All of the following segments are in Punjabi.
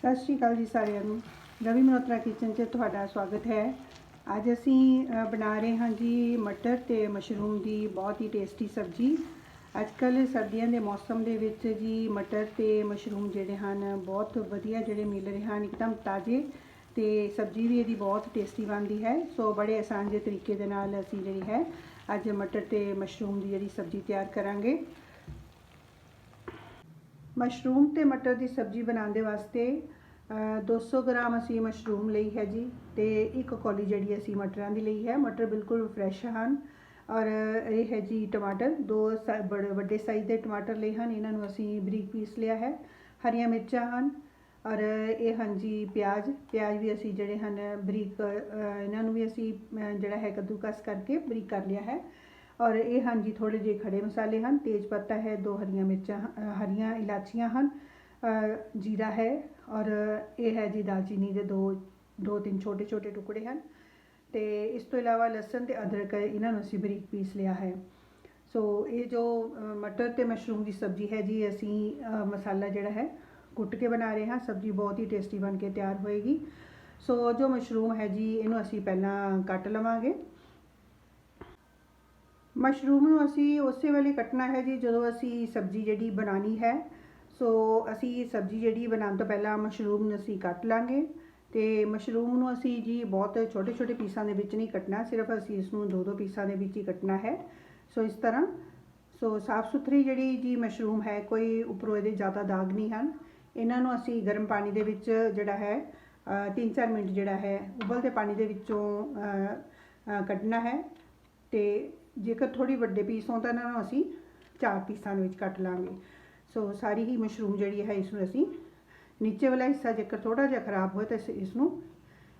ਸਤਿ ਸ਼੍ਰੀ ਅਕਾਲ ਜੀ ਸਾਰਿਆਂ ਨੂੰ। ਰਵੀ ਮਨੋਤਰਾ ਕਿਚਨ 'ਚ ਤੁਹਾਡਾ ਸਵਾਗਤ ਹੈ। ਅੱਜ ਅਸੀਂ ਬਣਾ ਰਹੇ ਹਾਂ ਜੀ ਮਟਰ ਤੇ ਮਸ਼ਰੂਮ ਦੀ ਬਹੁਤ ਹੀ ਟੇਸਟੀ ਸਬਜ਼ੀ। ਅੱਜ ਕੱਲ੍ਹ ਸਰਦੀਆਂ ਦੇ ਮੌਸਮ ਦੇ ਵਿੱਚ ਜੀ ਮਟਰ ਤੇ ਮਸ਼ਰੂਮ ਜਿਹੜੇ ਹਨ, ਬਹੁਤ ਵਧੀਆ ਜਿਹੜੇ ਮਿਲ ਰਹੇ ਹਨ, ਇੱਕਦਮ ਤਾਜ਼ੇ ਤੇ ਸਬਜ਼ੀ ਵੀ ਇਹਦੀ ਬਹੁਤ ਟੇਸਟੀ ਬਣਦੀ ਹੈ। ਸੋ ਬੜੇ ਆਸਾਨ ਜਿਹੇ ਤਰੀਕੇ ਦੇ ਨਾਲ ਅਸੀਂ ਜਿਹੜੀ ਹੈ ਅੱਜ ਮਟਰ ਤੇ ਮਸ਼ਰੂਮ ਦੀ ਜਿਹੜੀ ਸਬਜ਼ੀ ਤਿਆਰ ਕਰਾਂਗੇ। ਮਸ਼ਰੂਮ ਤੇ ਮਟਰ ਦੀ ਸਬਜ਼ੀ ਬਣਾਉਣ ਦੇ ਵਾਸਤੇ ਅ, 200 ਗ੍ਰਾਮ ਅਸੀਂ ਮਸ਼ਰੂਮ ਲਈ ਹੈ ਜੀ ਤੇ ਇੱਕ ਕੌਲੀ ਜਿਹੜੀ ਅਸੀਂ ਮਟਰਾਂ ਦੀ ਲਈ ਹੈ। ਮਟਰ ਬਿਲਕੁਲ ਫਰੈਸ਼ ਹਨ ਔਰ ਇਹ ਹੈ ਜੀ ਟਮਾਟਰ। ਦੋ ਸਾ- ਬੜੇ ਵੱਡੇ ਸਾਈਜ਼ ਦੇ ਟਮਾਟਰ ਲਏ ਹਨ। ਇਹਨਾਂ ਨੂੰ ਅਸੀਂ ਬਰੀਕ ਪੀਸ ਲਿਆ ਹੈ। ਹਰੀਆਂ ਮਿਰਚਾਂ ਹਨ ਔਰ ਇਹ ਹਨ ਜੀ ਪਿਆਜ਼। ਪਿਆਜ਼ ਵੀ ਅਸੀਂ ਜਿਹੜੇ ਹਨ ਬਰੀਕ ਇਹਨਾਂ ਨੂੰ ਵੀ ਅਸੀਂ ਜਿਹੜਾ ਹੈ ਕੱਦੂਕਸ ਕਰਕੇ ਬਰੀਕ ਕਰ ਲਿਆ ਹੈ। ਔਰ ਇਹ ਹਨ ਜੀ ਥੋੜੇ ਜਿਹੇ ਖੜੇ ਮਸਾਲੇ ਹਨ। ਤੇਜ ਪੱਤਾ ਹੈ, ਦੋ ਹਰੀਆਂ ਮਿਰਚਾਂ ਹਰੀਆਂ ਇਲਾਚੀਆਂ ਹਨ ਜੀਰਾ ਹੈ ਔਰ ਇਹ ਹੈ ਜੀ ਦਾਲਚੀਨੀ ਦੇ ਦੋ ਦੋ ਤਿੰਨ ਛੋਟੇ ਛੋਟੇ ਟੁਕੜੇ ਹਨ। ਤੇ ਇਸ ਤੋਂ ਇਲਾਵਾ ਲਸਣ ਤੇ ਅਦਰਕ ਇਹਨਾਂ ਨੂੰ ਅਸੀਂ ਬਰੀਕ ਪੀਸ ਲਿਆ ਹੈ। ਸੋ ਇਹ ਜੋ ਮਟਰ ਤੇ ਮਸ਼ਰੂਮ ਦੀ ਸਬਜ਼ੀ ਹੈ ਜੀ, ਅਸੀਂ ਮਸਾਲਾ ਜਿਹੜਾ ਹੈ ਕੁੱਟ ਕੇ ਬਣਾ ਰਹੇ ਹਾਂ। ਸਬਜ਼ੀ ਬਹੁਤ ਹੀ ਟੇਸਟੀ ਬਣ ਕੇ ਤਿਆਰ ਹੋਏਗੀ। ਸੋ ਜੋ ਮਸ਼ਰੂਮ ਹੈ ਜੀ, ਇਹਨੂੰ ਅਸੀਂ ਪਹਿਲਾਂ ਕੱਟ ਲਵਾਂਗੇ। ਮਸ਼ਰੂਮ ਨੂੰ ਅਸੀਂ ਉਸੇ ਵੇਲੇ ਕੱਟਣਾ ਹੈ ਜੀ ਜਦੋਂ ਅਸੀਂ ਸਬਜ਼ੀ ਜਿਹੜੀ ਬਣਾਣੀ ਹੈ। ਸੋ ਅਸੀਂ ਸਬਜ਼ੀ ਜਿਹੜੀ ਬਣਾਉਣ ਤੋਂ ਪਹਿਲਾਂ ਮਸ਼ਰੂਮ ਨੂੰ ਅਸੀਂ ਕੱਟ ਲਾਂਗੇ ਤੇ ਮਸ਼ਰੂਮ ਨੂੰ ਅਸੀਂ ਜੀ ਬਹੁਤ ਛੋਟੇ ਛੋਟੇ ਪੀਸਾਂ ਦੇ ਵਿੱਚ ਨਹੀਂ ਕੱਟਣਾ ਸਿਰਫ ਅਸੀਂ ਇਸ ਨੂੰ ਦੋ ਦੋ ਪੀਸਾਂ ਦੇ ਵਿੱਚ ਹੀ ਕੱਟਣਾ ਹੈ। ਸੋ ਇਸ ਤਰ੍ਹਾਂ ਸੋ ਸਾਫ਼ ਸੁਥਰੀ ਜਿਹੜੀ ਜੀ ਮਸ਼ਰੂਮ ਹੈ ਕੋਈ ਉੱਪਰੋਂ ਇਹਦੇ ਜ਼ਿਆਦਾ ਦਾਗ ਨਹੀਂ ਹਨ। ਇਹਨਾਂ ਨੂੰ ਅਸੀਂ ਗਰਮ ਪਾਣੀ ਦੇ ਵਿੱਚ ਜਿਹੜਾ ਹੈ 3-4 ਮਿੰਟ ਜਿਹੜਾ ਹੈ ਉਬਲਦੇ ਪਾਣੀ ਦੇ ਵਿੱਚੋਂ ਅ, ਕੱਢਣਾ ਹੈ ਤੇ ਜੇਕਰ ਥੋੜੀ ਵੱਡੇ ਪੀਸ ਹੋਣ ਤਾਂ ਇਹਨਾਂ ਨੂੰ ਅਸੀਂ ਚਾਰ ਪੀਸਾਂ ਦੇ ਵਿੱਚ ਕੱਟ ਲਾਂਗੇ। ਸੋ ਸਾਰੀ ਹੀ ਮਸ਼ਰੂਮ ਜਿਹੜੀ ਹੈ, ਇਸ ਨੂੰ ਅਸੀਂ ਨੀਚੇ ਵਾਲਾ ਹਿੱਸਾ ਜੇਕਰ ਥੋੜਾ ਜਿਹਾ ਖਰਾਬ ਹੋਏ ਤਾਂ ਇਸ- ਇਸ ਨੂੰ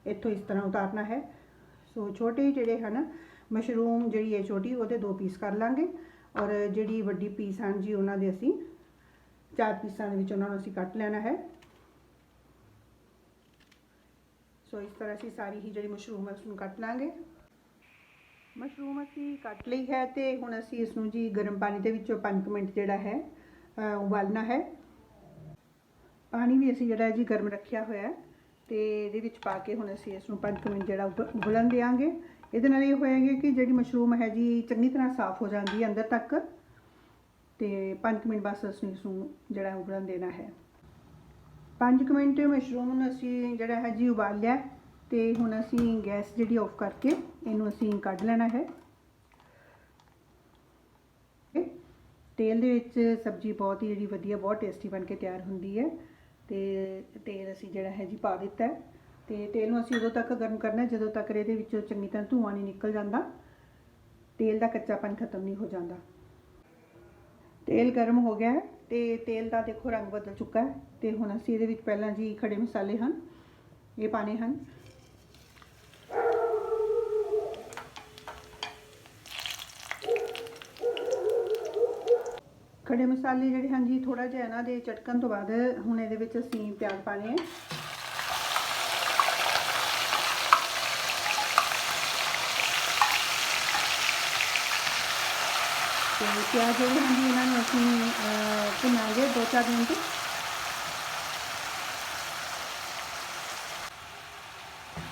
ਇੱਥੋਂ ਇਸ ਤਰ੍ਹਾਂ ਉਤਾਰਨਾ ਹੈ। ਸੋ ਛੋਟੇ ਜਿਹੜੇ ਹਨ ਮਸ਼ਰੂਮ ਜਿਹੜੀ ਹੈ ਛੋਟੀ, ਉਹਦੇ ਦੋ ਪੀਸ ਕਰ ਲਾਂਗੇ ਔਰ ਜਿਹੜੀ ਵੱਡੀ ਪੀਸ ਹਨ ਜੀ, ਉਹਨਾਂ ਦੇ ਅਸੀਂ ਚਾਰ ਪੀਸਾਂ ਦੇ ਵਿੱਚ ਉਹਨਾਂ ਨੂੰ ਅਸੀਂ ਕੱਟ ਲੈਣਾ ਹੈ। ਸੋ ਇਸ ਤਰ੍ਹਾਂ ਅਸੀਂ ਸਾਰੀ ਹੀ ਜਿਹੜੀ ਮਸ਼ਰੂਮ ਹੈ, ਉਸ ਨੂੰ ਕੱਟ ਲਾਂਗੇ। ਮਸ਼ਰੂਮ ਅਸੀਂ ਕੱਟ ਲਈ ਹੈ ਤੇ ਹੁਣ ਅਸੀਂ ਇਸ ਨੂੰ ਜੀ ਗਰਮ ਪਾਣੀ ਦੇ ਵਿੱਚੋਂ 5 ਮਿੰਟ ਜਿਹੜਾ ਹੈ ਉਬਾਲਣਾ ਹੈ। ਪਾਣੀ ਵੀ ਅਸੀਂ ਜਿਹੜਾ ਜੀ ਗਰਮ ਰੱਖਿਆ ਹੋਇਆ ਹੈ ਤੇ ਇਹਦੇ ਵਿੱਚ ਪਾ ਕੇ ਹੁਣ ਅਸੀਂ ਇਸ ਨੂੰ 5 ਮਿੰਟ ਜਿਹੜਾ ਉਬ- ਉਬਲਣ ਦੇਵਾਂਗੇ ਇਹਦੇ ਨਾਲ ਇਹ ਹੋਏਗਾ ਕਿ ਜਿਹੜੀ ਮਸ਼ਰੂਮ ਹੈ ਜੀ ਚੰਗੀ ਤਰ੍ਹਾਂ ਸਾਫ਼ ਹੋ ਜਾਂਦੀ ਹੈ ਅੰਦਰ ਤੱਕ। ਤੇ 5 ਮਿੰਟ ਬਸ ਅਸੀਂ ਇਸ ਨੂੰ ਜਿਹੜਾ ਉਬਲਣ ਦੇਣਾ ਹੈ। 5 ਮਿੰਟ ਮਸ਼ਰੂਮ ਨੂੰ ਅਸੀਂ ਜਿਹੜਾ ਹੈ ਜੀ ਉਬਾਲਿਆ ਤੇ ਹੁਣ ਅਸੀਂ ਗੈਸ ਜਿਹੜੀ ਆਫ ਕਰਕੇ ਇਹਨੂੰ ਅਸੀਂ ਕੱਢ ਲੈਣਾ ਹੈ। ਤੇਲ ਦੇ ਵਿੱਚ ਸਬਜ਼ੀ ਬਹੁਤ ਹੀ ਜਿਹੜੀ ਵਧੀਆ, ਬਹੁਤ ਟੇਸਟੀ ਬਣ ਕੇ ਤਿਆਰ ਹੁੰਦੀ ਹੈ ਤੇ ਤੇਲ ਅਸੀਂ ਜਿਹੜਾ ਹੈ ਜੀ ਪਾ ਦਿੱਤਾ ਹੈ ਤੇ ਤੇਲ ਨੂੰ ਅਸੀਂ ਉਦੋਂ ਤੱਕ ਗਰਮ ਕਰਨਾ ਜਦੋਂ ਤੱਕ ਇਹਦੇ ਵਿੱਚੋਂ ਚੰਗੀ ਤਰ੍ਹਾਂ ਧੂੰਆਂ ਨਹੀਂ ਨਿਕਲ ਜਾਂਦਾ। ਤੇਲ ਦਾ ਕੱਚਾਪਨ ਖਤਮ ਨਹੀਂ ਹੋ ਜਾਂਦਾ। ਤੇਲ ਗਰਮ ਹੋ ਗਿਆ ਹੈ ਤੇ ਤੇਲ ਦਾ ਦੇਖੋ ਰੰਗ ਬਦਲ ਚੁੱਕਾ ਹੈ ਤੇ ਹੁਣ ਅਸੀਂ ਇਹਦੇ ਵਿੱਚ ਪਹਿਲਾਂ ਜੀ ਖੜੇ ਮਸਾਲੇ ਹਨ, ਇਹ ਪਾਣੇ ਹਨ। ਖੜੇ ਮਸਾਲੇ ਜਿਹੜੇ ਹਨ ਜੀ ਥੋੜਾ ਜਿਹਾ ਇਹਨਾਂ ਦੇ ਚਟਕਣ ਤੋਂ ਬਾਅਦ ਹੁਣ ਇਹਦੇ ਵਿੱਚ ਅਸੀਂ ਪਿਆਜ਼ ਪਾਣੇ ਹੈ ਤੇ ਪਿਆਜ਼ ਜਿਹੜੇ ਹਨ ਜੀ, ਇਹਨਾਂ ਨੂੰ ਅਸੀਂ ਭੁੰਨਾਂਗੇ ਦੋ ਚਾਰ ਮਿੰਟ।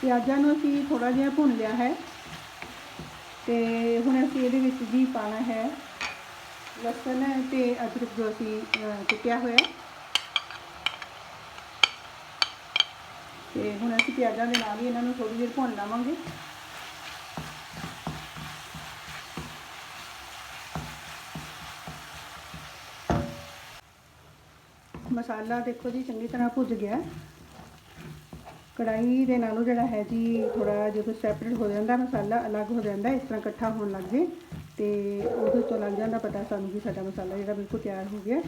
ਪਿਆਜ਼ਾਂ ਨੂੰ ਅਸੀਂ ਥੋੜਾ ਜਿਹਾ ਭੁੰਨ ਲਿਆ ਹੈ ਤੇ ਹੁਣ ਅਸੀਂ ਇਹਦੇ ਵਿੱਚ ਵੀ ਪਾਣਾ ਹੈ ਲਸਣ ਤੇ ਅਦਰਕ ਜੋ ਅਸੀਂ ਅਹ, ਕੁੱਟਿਆ ਹੋਇਆ ਤੇ ਹੁਣ ਅਸੀਂ ਪਿਆਜ਼ਾਂ ਦੇ ਨਾਲ ਹੀ ਇਹਨਾਂ ਨੂੰ ਥੋੜੀ ਦੇਰ ਭੁੰਨ ਲਵਾਂਗੇ। ਮਸਾਲਾ ਦੇਖੋ ਜੀ ਚੰਗੀ ਤਰ੍ਹਾਂ ਭੁੱਜ ਗਿਆ। ਕੜਾਈ ਦੇ ਨਾਲੋਂ ਜਿਹੜਾ ਹੈ ਜੀ ਥੋੜਾ ਜਦੋਂ ਸੈਪਰੇਟ ਹੋ ਜਾਂਦਾ ਮਸਾਲਾ, ਅਲੱਗ ਹੋ ਜਾਂਦਾ, ਇਸ ਤਰ੍ਹਾਂ ਇਕੱਠਾ ਹੋਣ ਲੱਗ ਜੇ ਤੇ ਉਹਦੇ ਤੋਂ ਲੱਗ ਜਾਂਦਾ ਪਤਾ ਸਾਨੂੰ ਕਿ ਸਾਡਾ ਮਸਾਲਾ ਜਿਹੜਾ ਬਿਲਕੁਲ ਤਿਆਰ ਹੋ ਗਿਆ।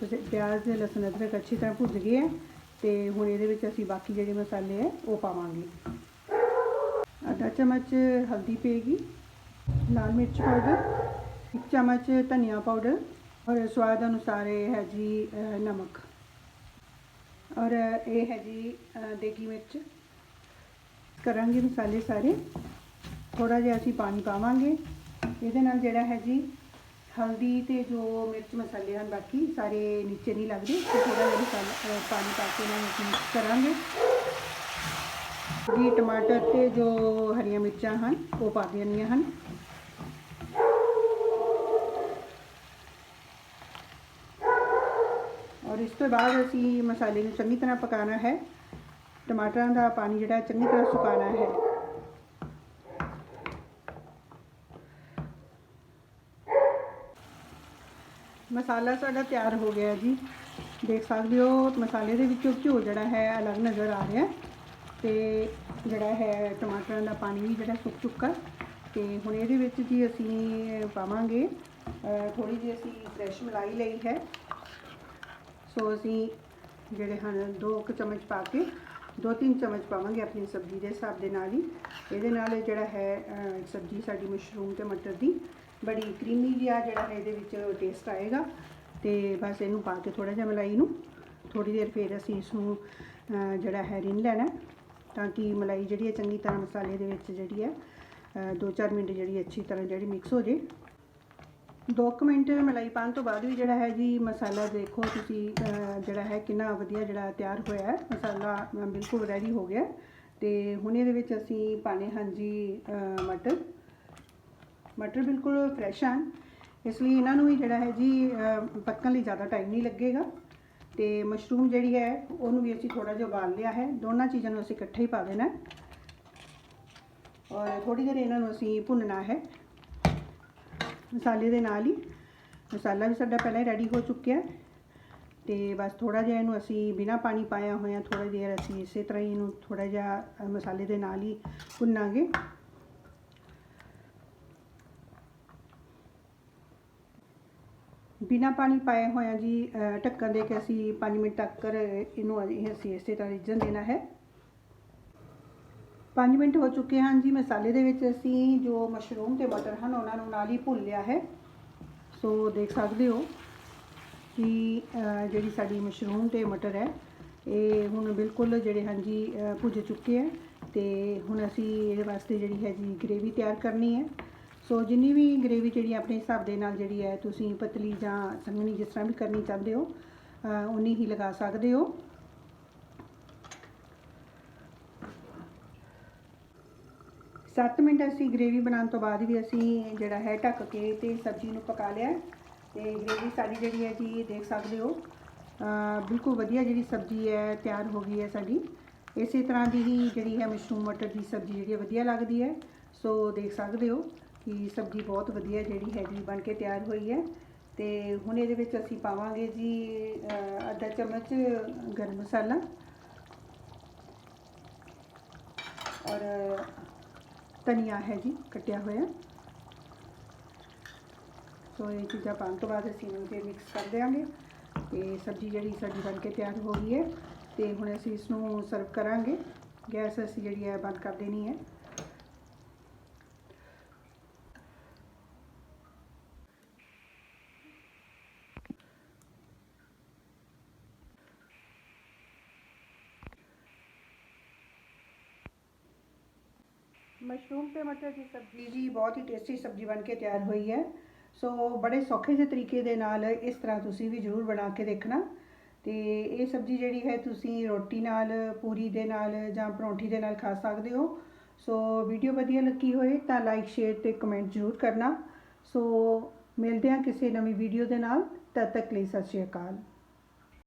ਤੁਸੀਂ ਪਿਆਜ਼ ਤੇ ਲਸਣ ਅਦਰਕ ਅੱਛੀ ਤਰ੍ਹਾਂ ਭੁੱਜ ਗਏ ਹੈ ਤੇ ਹੁਣ ਇਹਦੇ ਵਿੱਚ ਅਸੀਂ ਬਾਕੀ ਜਿਹੜੇ ਮਸਾਲੇ ਹੈ ਉਹ ਪਾਵਾਂਗੇ। ਅੱਧਾ ਚਮਚ ਹਲਦੀ ਪਏਗੀ, ਲਾਲ ਮਿਰਚ ਪਾਊਡਰ, ਇੱਕ ਚਮਚ ਧਨੀਆ ਪਾਊਡਰ ਔਰ ਸਵਾਦ ਅਨੁਸਾਰ ਇਹ ਹੈ ਜੀ ਨਮਕ। ਔਰ ਇਹ ਹੈ ਜੀ ਦੇਗੀ ਮਿਰਚ। ਕਰਾਂਗੇ ਮਸਾਲੇ ਸਾਰੇ। ਥੋੜਾ ਜਿਹਾ ਅਸੀਂ ਪਾਣੀ ਪਾਵਾਂਗੇ। ਇਹਦੇ ਨਾਲ ਜਿਹੜਾ ਹੈ ਜੀ, ਹਲਦੀ ਤੇ ਜੋ ਮਿਰਚ ਮਸਾਲੇ ਹਨ, ਬਾਕੀ ਸਾਰੇ ਨੀਚੇ ਨਹੀਂ ਲੱਗਦੇ। ਤੇ ਥੋੜਾ ਜਿਹਾ ਮਸਾਲਾ ਪਾਣੀ ਪਾ ਕੇ ਇਹਨਾਂ ਨੂੰ ਅਸੀਂ ਕਰਾਂਗੇ। ਜੀ, ਟਮਾਟਰ ਤੇ ਜੋ ਹਰੀਆਂ ਮਿਰਚਾਂ ਹਨ, ਉਹ ਪਾ ਦੇਣੀਆਂ ਹਨ ਔਰ ਇਸ ਤੋਂ ਬਾਅਦ ਅਸੀਂ ਮਸਾਲੇ ਨੂੰ ਚੰਗੀ ਤਰ੍ਹਾਂ ਪਕਾਉਣਾ ਹੈ। ਟਮਾਟਰਾਂ ਦਾ ਪਾਣੀ ਜਿਹੜਾ ਚੰਗੀ ਤਰ੍ਹਾਂ ਸੁਕਾਉਣਾ ਹੈ। ਮਸਾਲਾ ਸਾਡਾ ਤਿਆਰ ਹੋ ਗਿਆ ਜੀ। ਦੇਖ ਸਕਦੇ ਹੋ, ਮਸਾਲੇ ਦੇ ਵਿੱਚੋਂ ਘਿਓ ਜਿਹੜਾ ਹੈ, ਅਲੱਗ ਨਜ਼ਰ ਆ ਰਿਹਾ ਤੇ ਜਿਹੜਾ ਹੈ, ਟਮਾਟਰਾਂ ਦਾ ਪਾਣੀ ਵੀ ਜਿਹੜਾ ਸੁੱਕ ਚੁੱਕਾ ਤੇ ਹੁਣ ਇਹਦੇ ਵਿੱਚ ਜੀ ਅਸੀਂ ਪਾਵਾਂਗੇ ਥੋੜੀ ਜਿਹੀ ਅਸੀਂ ਫਰੈਸ਼ ਮਲਾਈ ਲਈ ਹੈ। ਸੋ ਅਸੀਂ ਜਿਹੜੇ ਹਨ, ਦੋ ਕੁ ਚਮਚ ਪਾ ਕੇ, ਦੋ ਤਿੰਨ ਚਮਚ ਪਾਵਾਂਗੇ ਆਪਣੀ ਸਬਜ਼ੀ ਦੇ ਹਿਸਾਬ ਦੇ ਨਾਲ ਹੀ। ਇਹਦੇ ਨਾਲ ਜਿਹੜਾ ਹੈ ਸਬਜ਼ੀ ਸਾਡੀ ਮਸ਼ਰੂਮ ਤੇ ਮਟਰ ਦੀ ਬੜੀ ਕਰੀਮੀ ਜਿਹਾ ਜਿਹੜਾ ਹੈ, ਇਹਦੇ ਵਿੱਚ ਟੇਸਟ ਆਏਗਾ। ਤੇ ਬਸ ਇਹਨੂੰ ਪਾ ਕੇ ਥੋੜਾ ਜਿਹਾ ਮਲਾਈ ਨੂੰ ਥੋੜੀ ਦੇਰ ਫਿਰ ਅਸੀਂ ਇਸ ਨੂੰ ਜਿਹੜਾ ਹੈ, ਰਿੰਨ ਲੈਣਾ ਤਾਂ ਕਿ ਮਲਾਈ ਜਿਹੜੀ ਹੈ, ਚੰਗੀ ਤਰ੍ਹਾਂ ਮਸਾਲੇ ਦੇ ਵਿੱਚ ਜਿਹੜੀ ਹੈ 2-4 ਮਿੰਟ ਜਿਹੜੀ ਅੱਛੀ ਤਰ੍ਹਾਂ ਜਿਹੜੀ ਮਿਕਸ ਹੋ ਜੇ। ਦੋ ਕੁ ਮਿੰਟ ਮਲਾਈ ਪਾਉਣ ਤੋਂ ਬਾਅਦ ਵੀ ਜਿਹੜਾ ਹੈ ਜੀ ਮਸਾਲਾ ਦੇਖੋ ਤੁਸੀਂ ਜਿਹੜਾ ਹੈ ਕਿੰਨਾ ਵਧੀਆ ਜਿਹੜਾ ਤਿਆਰ ਹੋਇਆ ਹੈ। ਮਸਾਲਾ ਬਿਲਕੁਲ ਰੈਡੀ ਹੋ ਗਿਆ। ਤੇ ਹੁਣ ਇਹਦੇ ਵਿੱਚ ਅਸੀਂ ਪਾਣੇ ਹਾਂ ਜੀ ਮਟਰ। ਮਟਰ ਬਿਲਕੁਲ ਫਰੈਸ਼ ਹਨ। ਇਸ ਲਈ ਇਹਨਾਂ ਨੂੰ ਵੀ ਜਿਹੜਾ ਹੈ ਜੀ ਪੱਕਣ ਲਈ ਜ਼ਿਆਦਾ ਟਾਈਮ ਨਹੀਂ ਲੱਗੇਗਾ। ਤੇ ਮਸ਼ਰੂਮ ਜਿਹੜੀ ਹੈ, ਉਹਨੂੰ ਵੀ ਅਸੀਂ ਥੋੜਾ ਜਿਹਾ ਉਬਾਲ ਲਿਆ ਹੈ। ਦੋਨਾਂ ਚੀਜ਼ਾਂ ਨੂੰ ਅਸੀਂ ਇਕੱਠੇ ਹੀ ਪਾ ਦੇਣਾ ਔਰ ਥੋੜੀ ਦੇਰ ਇਹਨਾਂ ਨੂੰ ਅਸੀਂ ਭੁੰਨਣਾ ਹੈ। ਮਸਾਲੇ ਦੇ ਨਾਲ ਹੀ। ਮਸਾਲਾ ਵੀ ਸਾਡਾ ਪਹਿਲਾਂ ਹੀ ਰੈਡੀ ਹੋ ਚੁੱਕਿਆ ਹੈ। ਤੇ ਬਸ ਥੋੜਾ ਜਿਹਾ ਇਹਨੂੰ ਅਸੀਂ ਬਿਨਾ ਪਾਣੀ ਪਾਇਆ ਹੋਇਆ ਥੋੜਾ ਜਿਹਾ ਅਸੀਂ ਇਸੇ ਤਰ੍ਹਾਂ ਹੀ ਇਹਨੂੰ ਥੋੜਾ ਜਿਹਾ ਮਸਾਲੇ ਦੇ ਨਾਲ ਹੀ ਭੁੰਨਾਂਗੇ। ਬਿਨਾ ਪਾਣੀ ਪਾਏ ਹੋਇਆ ਜੀ ਢੱਕਣ ਦੇ ਕੇ ਅਸੀਂ 5 ਮਿੰਟ ਤੱਕ ਇਹਨੂੰ ਅਸੀਂ ਇਸੇ ਤਰ੍ਹਾਂ ਰਿੱਝਣ ਦੇਣਾ ਹੈ। 5 ਮਿੰਟ ਹੋ ਚੁੱਕੇ ਹਨ ਜੀ ਮਸਾਲੇ ਦੇ ਵਿੱਚ ਅਸੀਂ ਜੋ ਮਸ਼ਰੂਮ ਤੇ ਮਟਰ ਹਨ ਉਹਨਾਂ ਨੂੰ ਨਾਲ ਹੀ ਭੁੰਨ ਲਿਆ ਹੈ। ਸੋ ਦੇਖ ਸਕਦੇ ਹੋ ਕਿ ਜਿਹੜੀ ਸਾਡੀ ਮਸ਼ਰੂਮ ਤੇ ਮਟਰ ਹੈ ਇਹ ਹੁਣ ਬਿਲਕੁਲ ਜਿਹੜੇ ਹਨ ਜੀ ਅ, ਭੁੱਜ ਚੁੱਕੇ ਹੈ ਤੇ ਹੁਣ ਅਸੀਂ ਇਹਦੇ ਵਾਸਤੇ ਜਿਹੜੀ ਹੈ ਜੀ ਗ੍ਰੇਵੀ ਤਿਆਰ ਕਰਨੀ ਹੈ। ਸੋ ਜਿੰਨੀ ਵੀ ਗ੍ਰੇਵੀ ਜਿਹੜੀ ਆਪਣੇ ਹਿਸਾਬ ਦੇ ਨਾਲ ਜਿਹੜੀ ਹੈ ਤੁਸੀਂ ਪਤਲੀ ਜਾਂ ਸੰਘਣੀ ਜਿਸ ਤਰ੍ਹਾਂ ਵੀ ਕਰਨੀ ਚਾਹੁੰਦੇ ਹੋ ਉਨੀ ਹੀ ਲਗਾ ਸਕਦੇ ਹੋ। ਸੱਤ ਮਿੰਟ ਅਸੀਂ ਗ੍ਰੇਵੀ ਬਣਾਉਣ ਤੋਂ ਬਾਅਦ ਵੀ ਅਸੀਂ ਜਿਹੜਾ ਹੈ ਢੱਕ ਕੇ ਤੇ ਸਬਜ਼ੀ ਨੂੰ ਪਕਾ ਲਿਆ ਹੈ। ਤੇ ਗ੍ਰੇਵੀ ਸਾਡੀ ਜਿਹੜੀ ਹੈ ਜੀ ਦੇਖ ਸਕਦੇ ਹੋ। ਬਿਲਕੁਲ ਵਧੀਆ ਜਿਹੜੀ ਸਬਜ਼ੀ ਹੈ, ਤਿਆਰ ਹੋ ਗਈ ਹੈ ਸਾਡੀ। ਇਸੇ ਤਰ੍ਹਾਂ ਦੀ ਹੀ ਜਿਹੜੀ ਹੈ ਮਸ਼ਰੂਮ ਮਟਰ ਦੀ ਸਬਜ਼ੀ ਜਿਹੜੀ ਹੈ ਵਧੀਆ ਲੱਗਦੀ ਹੈ। ਸੋ ਦੇਖ ਸਕਦੇ ਹੋ ਕਿ ਸਬਜ਼ੀ ਬਹੁਤ ਵਧੀਆ ਜਿਹੜੀ ਹੈਗੀ ਬਣ ਕੇ ਤਿਆਰ ਹੋਈ ਹੈ। ਤੇ ਹੁਣ ਇਹਦੇ ਵਿੱਚ ਅਸੀਂ ਪਾਵਾਂਗੇ ਜੀ ਅੱਧਾ ਚਮਚ ਗਰਮ ਮਸਾਲਾ। ਔਰ ਧਨੀਆ ਹੈ ਜੀ, ਕੱਟਿਆ ਹੋਇਆ। ਸੋ ਇਹ ਚੀਜ਼ਾਂ ਪਾਉਣ ਤੋਂ ਬਾਅਦ ਅਸੀਂ ਇਹਨੂੰ 'ਤੇ ਮਿਕਸ ਕਰ ਦਿਆਂਗੇ। ਤੇ ਸਬਜ਼ੀ ਜਿਹੜੀ ਸਾਡੀ ਬਣ ਕੇ ਤਿਆਰ ਹੋ ਗਈ ਹੈ, ਤੇ ਹੁਣ ਅਸੀਂ ਇਸ ਨੂੰ ਸਰਵ ਕਰਾਂਗੇ। ਗੈਸ ਅਸੀਂ ਜਿਹੜੀ ਹੈ ਬੰਦ ਕਰ ਦੇਣੀ ਹੈ। ਮਸ਼ਰੂਮ ਤੇ ਮਟਰ ਦੀ ਸਬਜ਼ੀ। ਜੀ, ਬਹੁਤ ਹੀ ਟੇਸਟੀ ਸਬਜ਼ੀ ਬਣ ਕੇ ਤਿਆਰ ਹੋਈ ਹੈ। ਸੋ ਬੜੇ ਸੌਖੇ ਜਿਹੇ ਤਰੀਕੇ ਦੇ ਨਾਲ ਇਸ ਤਰ੍ਹਾਂ ਤੁਸੀਂ ਵੀ ਜ਼ਰੂਰ ਬਣਾ ਕੇ ਦੇਖਣਾ। ਤੇ ਇਹ ਸਬਜ਼ੀ ਜਿਹੜੀ ਹੈ, ਤੁਸੀਂ ਰੋਟੀ ਨਾਲ, ਪੂਰੀ ਦੇ ਨਾਲ ਜਾਂ ਪਰੌਂਠੀ ਦੇ ਨਾਲ ਖਾ ਸਕਦੇ ਹੋ। ਸੋ ਵੀਡੀਓ ਵਧੀਆ ਲੱਗੀ ਹੋਏ ਤਾਂ ਲਾਈਕ ਸ਼ੇਅਰ ਤੇ ਕਮੈਂਟ ਜ਼ਰੂਰ ਕਰਨਾ। ਸੋ ਮਿਲਦੇ ਹਾਂ ਕਿਸੇ ਨਵੀਂ ਵੀਡੀਓ ਦੇ ਨਾਲ। ਤਦ ਤੱਕ ਲਈ ਸਤਿ ਸ਼੍ਰੀ ਅਕਾਲ।